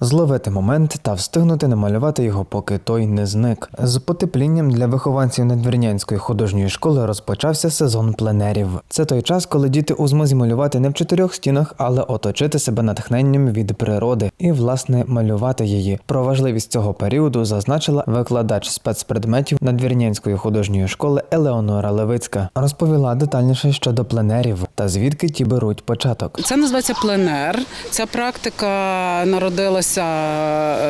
зловити момент та встигнути намалювати його, поки той не зник. З потеплінням для вихованців надвірнянської художньої школи розпочався сезон пленерів. Це той час, коли діти у змозі малювати не в чотирьох стінах, але оточити себе натхненням від природи і, власне, малювати її. Про важливість цього періоду зазначила викладач спецпредметів надвірнянської художньої школи Елеонора Левицька. Розповіла детальніше щодо пленерів та звідки ті беруть початок. Це називається пленер. Ця практика народилася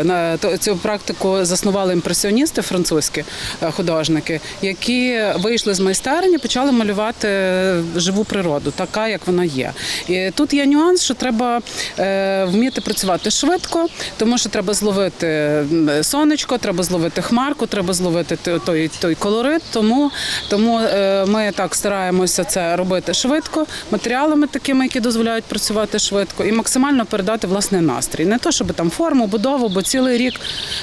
на то- цю практику заснували імпресіоністи французькі е, художники, які вийшли з майстерні, почали малювати живу природу, така як вона є. І тут є нюанс, що треба е, вміти працювати швидко, тому що треба зловити сонечко, треба зловити хмарку, треба зловити той- той, колорит. Тому, тому е, ми так стараємося це робити швидко, матеріалами такими, які дозволяють працювати швидко, і максимально передати власне настрій. Не то, щоб там форму, будову, бо цілий рік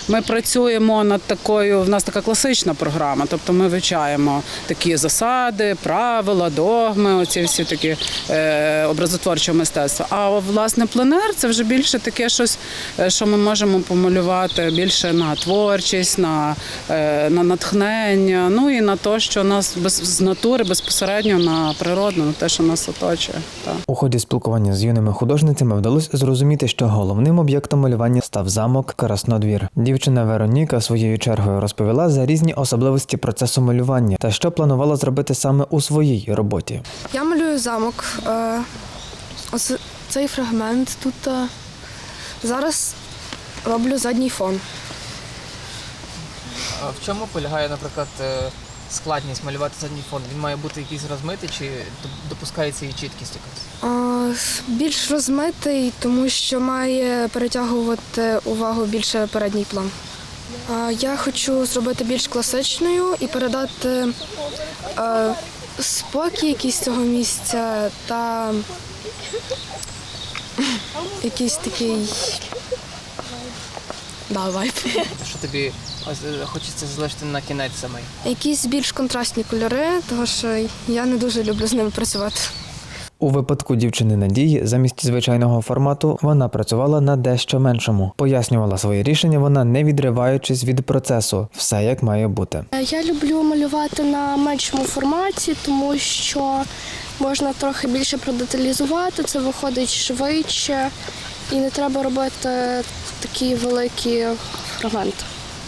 ми працюємо над такою. В нас така класична програма, тобто ми вивчаємо такі засади, правила, догми, оці всі такі е, образотворчого мистецтва. А власне пленер це вже більше таке щось, е, що ми можемо помалювати більше на творчість, на, е, на натхнення, ну і на те, що нас без з натури безпосередньо на природу, на те, що нас оточує. Так. У ході спілкування з юними художницями вдалося зрозуміти, що головним об'єктом малювання став замок Краснодвір. Дівчина Вероніка своєю чергою розповіла за різні особливості процесу малювання та що планувала зробити саме у своїй роботі. Я малюю замок. Е, Ось цей фрагмент тут. е, Зараз роблю задній фон. А В чому полягає, наприклад, е, складність малювати задній фон? Він має бути якийсь розмитий чи допускається і чіткість якась? Е, Більш розмитий, тому що має перетягувати увагу більше передній план. Е, Я хочу зробити більш класичною і передати е, спокій якийсь цього місця та якийсь такий. Да, вайб. Що тобі хочеться залишити на кінець саме? Якісь більш контрастні кольори, тому що я не дуже люблю з ними працювати. У випадку дівчини Надії замість звичайного формату вона працювала на дещо меншому. Пояснювала своє рішення вона не відриваючись від процесу, все як має бути. Я люблю малювати на меншому форматі, тому що можна трохи більше продеталізувати, це виходить швидше і не треба робити такі великі фрагменти.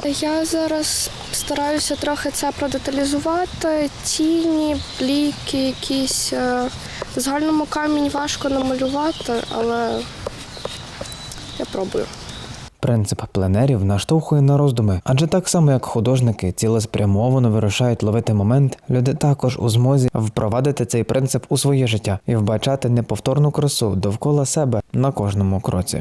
Я зараз стараюся трохи це продеталізувати, тіні, бліки, якісь е, в загальному камінь важко намалювати, але я пробую. Принцип пленерів наштовхує на роздуми, адже так само як художники цілеспрямовано вирушають ловити момент, люди також у змозі впровадити цей принцип у своє життя і вбачати неповторну красу довкола себе на кожному кроці.